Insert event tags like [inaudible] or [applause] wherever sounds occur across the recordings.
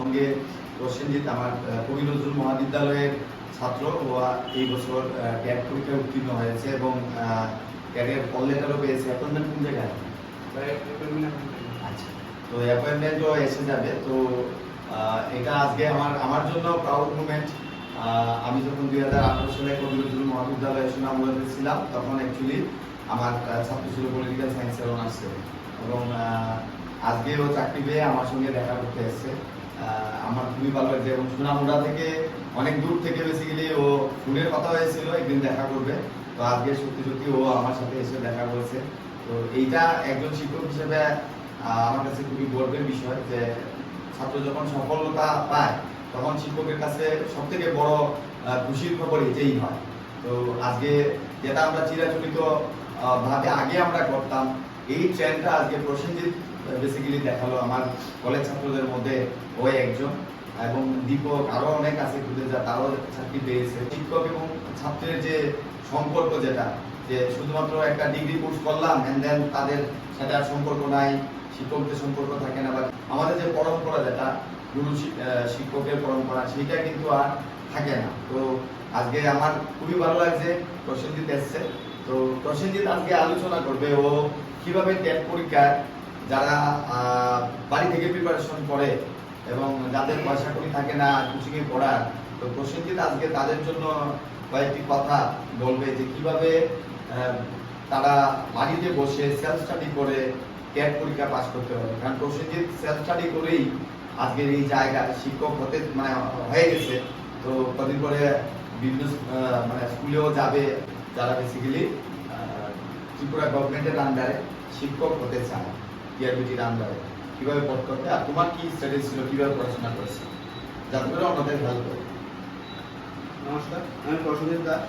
সঙ্গে প্রসেনজিৎ আমার কবি নজরুল মহাবিদ্যালয়ের ছাত্র। ও এই বছর ক্যাট পরীক্ষায় উত্তীর্ণ হয়েছে এবং ক্যাটের কল লেটারও পেয়েছে। অ্যাপয়েন্টমেন্ট কোন জায়গায়? আচ্ছা। তো অ্যাপয়েন্টমেন্টও এসে যাবে। তো এটা আজকে আমার আমার জন্য প্রাউড মুমেন্ট আমি যখন দুই হাজার আঠারো সালে কবি নজরুল মহাবিদ্যালয়ে সুনামগঞ্জে ছিলাম তখন অ্যাকচুয়ালি আমার ছাত্র ছিল পলিটিক্যাল সায়েন্সের অনার্সে এবং আজকে ও চাকরি পেয়ে আমার সঙ্গে দেখা করতে এসেছে। আমার খুবই ভালো লাগছে। এবং সুনামুড়া থেকে, অনেক দূর থেকে বেসিক্যালি ও ফোনের কথা হয়েছিল, একদিন দেখা করবে। তো আজকে সত্যি সত্যি ও আমার সাথে এসে দেখা করেছে। তো এইটা একজন শিক্ষক হিসেবে আমার কাছে খুবই গর্বের বিষয় যে ছাত্র যখন সফলতা পায়, তখন শিক্ষকের কাছে সব থেকে বড় খুশির খবর এটাই হয়। তো আজকে যেটা আমরা চিরাচরিত ভাবে আগে আমরা করতাম, এই ট্রেনটা আজকে প্রসেনজিৎ বেসিক্যালি দেখাল আমার কলেজ ছাত্রদের মধ্যে ও একজন এবং দীপক আরও অনেক আছে খুঁজে যা তারাও চাকরি পেয়েছে। শিক্ষক এবং ছাত্রের যে সম্পর্ক যেটা, যে শুধুমাত্র একটা ডিগ্রি কোর্স করলাম এন্ড দেন তাদের সাথে আর সম্পর্ক নাই, শিক্ষকদের সম্পর্ক থাকে না বা আমাদের যে পরম্পরা যেটা গুরু শিক্ষকের পরম্পরা, সেটা কিন্তু আর থাকে না। তো আজকে আমার খুবই ভালো লাগছে, প্রসেনজিৎ এসছে। তো প্রসেনজিৎ আজকে আলোচনা করবে ও কীভাবে টেট পরীক্ষায় যারা বাড়ি থেকে প্রিপারেশন করে এবং যাদের পয়সা করি থাকে না কোচিং এ পড়ার, তো প্রসেনজিৎ আজকে তাদের জন্য কয়েকটি কথা বলবে যে কীভাবে তারা বাড়িতে বসে সেলফ স্টাডি করে ক্যাট পরীক্ষা পাস করতে হবে। কারণ প্রসেনজিৎ সেলফ স্টাডি করেই আজকের এই জায়গায় শিক্ষক হতে মানে হয়ে গেছে। তো কদিন পরে বিভিন্ন মানে স্কুলেও যাবে যারা বেসিক্যালি ত্রিপুরা গভর্নমেন্টের আন্ডারে শিক্ষক হতে চায়। টিআরবিটির আন্ডারে কীভাবে পড়তে হবে আর তোমার কি স্টাডি ছিল, কীভাবে পড়াশোনা করেছ? যাতে করে অন্যদের হেল্প করে নমস্কার, আমি প্রসেনজিৎ দাস।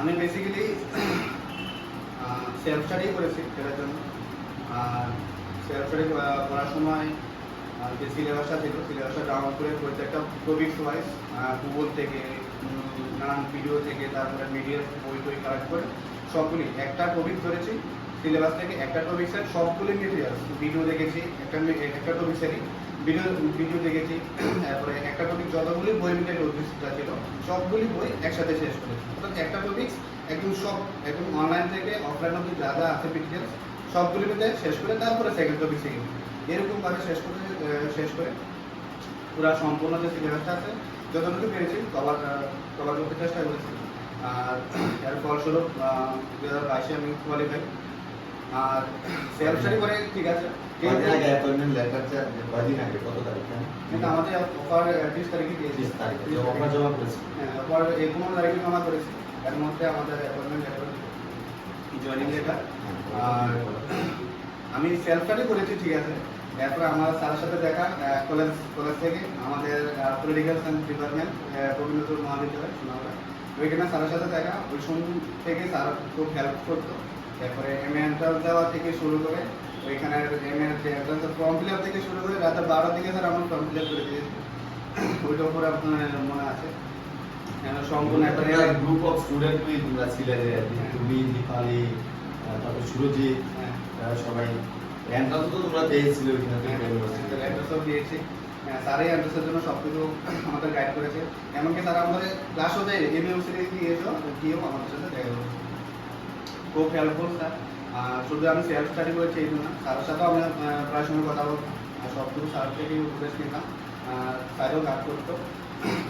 আমি বেসিক্যালি সেলফ স্টাডি করেছি সেটার জন্য। আর সেলফ স্টাডি করার সময় যে সিলেবাসটা ছিল সিলেবাসটা ডাউনলোড করে প্রত্যেকটা টপিক্স ওয়াইজ গুগল থেকে নানান ভিডিও থেকে তারপরে মিডিয়ার বই টই কালেক্ট করে সবগুলি একটা টপিক ধরেছি সিলেবাস থেকে একটা টপিক্সের সবগুলি মেটেরিয়াল ভিডিও দেখেছি, একটা একটা টপিক্সেরই ভিডিও ভিডিও দেখেছি, [clears throat] তারপরে একটা টপিক যতগুলি বই মিলে উদ্দেশ্যটা ছিল, সবগুলি বই একসাথে শেষ করেছি। অর্থাৎ একটা টপিক্স একদম সব, একদম অনলাইন থেকে অফলাইন অব্দি যা যা আছে ডিটেলস সবগুলি মিলে শেষ করে তারপরে সেকেন্ড টপিক সেকেন্ড এরকম ভাবে শেষ করে শেষ করে পুরো সম্পূর্ণ যে সিলেবাসটা আছে যতটুকু পেরেছি কভার কভার করতে চেষ্টা করেছি। আর এর ফলস্বরূপ দু হাজার বাইশে আমি কোয়ালিফাই আর সেলফ স্টাডি করে ঠিক আছে। আমাদের অফার ত্রিশ তারিখে দিয়েছি। অফার। জমা করেছি। হ্যাঁ অফার একুনো তারিখে জমা করেছি। এর মধ্যে আমাদের অ্যাপয়েন্টমেন্ট লেটার জয়েনিং লেটার আর আমি সেলফ স্টাডি করেছি ঠিক আছে। এরপরে আমার স্যারের সাথে দেখা কলেজ কলেজ থেকে আমাদের political science department Rabindra Mahavidyalaya Sonamura ওইখানে স্যারের সাথে দেখা ওই সময় থেকে স্যার খুব হেল্প করতো। তারপরে এম এন্ট্রান্স দেওয়া থেকে শুরু করে ওইখানে M entrance form fill up থেকে শুরু করে রাত বারোটার দিকে স্যার আমার ফর্ম ফিল আপ করে দিয়েছে। ওইটার উপরে আপনার মনে আছে? সম্পূর্ণ একটা গ্রুপ অফ স্টুডেন্ট তুই তোমরা ছিলে যে তুমি দীপালি তারপর সুরজিৎ হ্যাঁ। সবাই। এন্ট্রান্স তো তোমরা পেয়েছিলে ওইখানে দিয়েছি। হ্যাঁ, স্যারই অ্যাড্রেসের জন্য সব কিছু আমাদের গাইড করেছে। এমনকি স্যার আমাদের ক্লাসও দেয় ইউনিভার্সিটি গিয়েছো গিয়েও আমাদের সাথে দেখা করেছে। খুব হেল্পফুল স্যার। আর শুধু আমি সেলফ স্টাডি করেছি এই জন্য। স্যারের সাথেও আমি আহ, প্রায় সময় কথা বলতাম। আর সব কিছু স্যার থেকেই উপদেশ নিতাম। স্যারও গাইড করতো।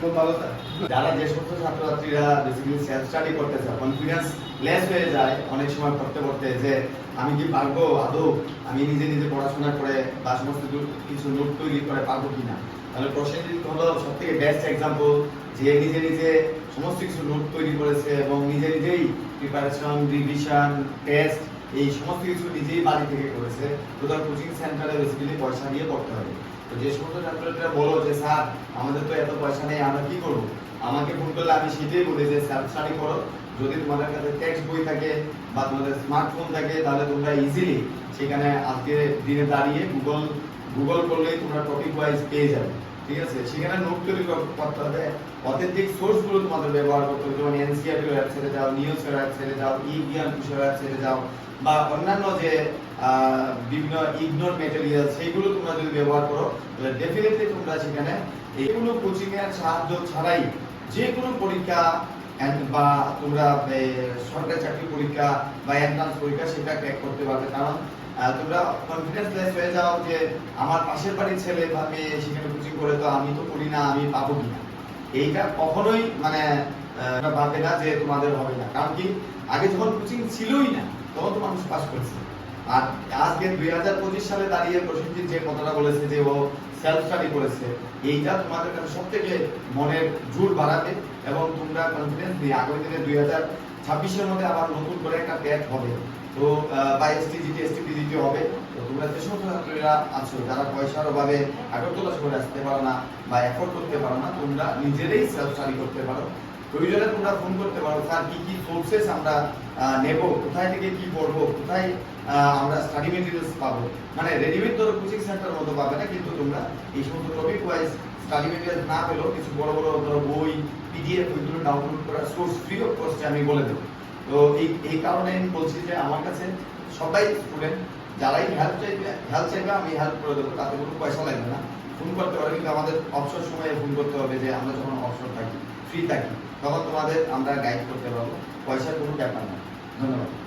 খুব ভালো স্যার। যারা যে সমস্ত ছাত্রছাত্রীরা বেসিক্যালি সেলফ স্টাডি করতেছে কনফিডেন্স লেস হয়ে যায়, অনেক সময় পড়তে পড়তে যে আমি কি পারব আদৌ? আমি নিজে নিজে পড়াশোনা করে বা সমস্ত কিছু- নোট তৈরি করে পারব কিনা? তাহলে প্রসেনজিৎ হলো সব থেকে বেস্ট এক্সাম্পল যে নিজে নিজে সমস্ত কিছু নোট তৈরি করেছে এবং নিজে নিজেই প্রিপারেশন রিভিশন টেস্ট এই সমস্ত কিছু নিজেই বাড়ি থেকে করেছে। তো তার কোচিং সেন্টারে বেসিক্যালি পয়সা দিয়ে পড়তে হবে। তো যে সমস্ত ছাত্রছাত্রীরা বলো যে, স্যার, আমাদের তো এত পয়সা নেই, আমরা কি করব? আমাকে ফোন করলে আমি সেটাই বলি যে সেলফ স্টাডি করো। যদি তোমাদের কাছে টেক্সট বই থাকে বা তোমাদের স্মার্টফোন থাকে, তাহলে তোমরা ইজিলি সেখানে আজকে দিনে দাঁড়িয়ে গুগল গুগল করলেই তোমরা টপিক ওয়াইজ পেয়ে যাবে। ঠিক আছে? সেখানে নোট তৈরি করতে হবে। অথেন্টিক সোর্সগুলো তোমাদের ব্যবহার করতে হবে। যেমন এনসিআরটি ওয়েবসাইটে যাও নিউজ ওয়েবসাইটে যাও ই জ্ঞান বিষয় ওয়েবসাইটে যাও, বা অন্যান্য যে বিভিন্ন ইগনোর মেটেরিয়াল সেইগুলো তোমরা যদি ব্যবহার করো, তাহলে ডেফিনেটলি তোমরা সেখানে এগুলো কোচিংয়ের সাহায্য ছাড়াই যে কোনো পরীক্ষা বা তোমরা সরকারি চাকরি পরীক্ষা বা এন্ট্রান্স পরীক্ষা সেটা ক্র্যাক করতে পারবে। কারণ তোমরা কনফিডেন্স লেস হয়ে যাও যে আমার পাশের বাড়ির ছেলে বা মেয়ে সেখানে কোচিং করে তো আমি তো করি না, আমি পাবো কিনা। এইটা কখনোই মানে ভাববে না যে তোমাদের হবে না। কারণ কি? আগে যখন কোচিং ছিলই না, তখন তো মানুষ পাস করছে। আর আজকে দুই হাজার পঁচিশ সালে দাঁড়িয়ে প্রসেনজিৎ যে কথাটা বলেছে যে ও সেলফ স্টাডি করেছে, এইটা তোমাদের কাছে সব থেকে মনের জোর বাড়াবে এবং তোমরা কনফিডেন্স আগামী দিনে দুই হাজার ছাব্বিশের মধ্যে আবার নতুন করে একটা টেট হবে। তো বা এসটি জিটি এসটি পিজিটি হবে। তো তোমরা যে সমস্ত ছাত্রীরা আছো, যারা পয়সার অভাবে আগরতলা শহরে আসতে পারো না বা এফোর্ড করতে পারো না, তোমরা নিজেরাই সেলফ স্টাডি করতে পারো। প্রয়োজনে তোমরা ফোন করতে পারো, স্যার, কি কি সোর্সেস আমরা নেব, কোথায় থেকে কি পড়ব কোথায় আমরা স্টাডি মেটেরিয়ালস পাবো। মানে রেডিমেড ধরো কোচিং সেন্টার মতো পাবে না, কিন্তু তোমরা এই সমস্ত টপিক ওয়াইজ স্টাডি মেটেরিয়াল না পেলেও কিছু বড় বড় ধরো বই পিডিএফ ওইগুলো ডাউনলোড করার সোর্স ফ্রি অফ কস্টে আমি বলে দেবো। তো এই এই কারণে আমি বলছি যে আমার কাছে সবাই স্টুডেন্ট যারাই হেল্প চাইবে হেল্প চাইবে, আমি হেল্প করে দেবো, তাতে কোনো পয়সা লাগবে না। ফোন করতে পারবে কিন্তু আমাদের অবসর সময়ে ফোন করতে হবে যে, আমরা যখন অবসর থাকি ফ্রি থাকি, তখন তোমাদের আমরা গাইড করতে পারব। পয়সার কোনো ব্যাপার না। ধন্যবাদ।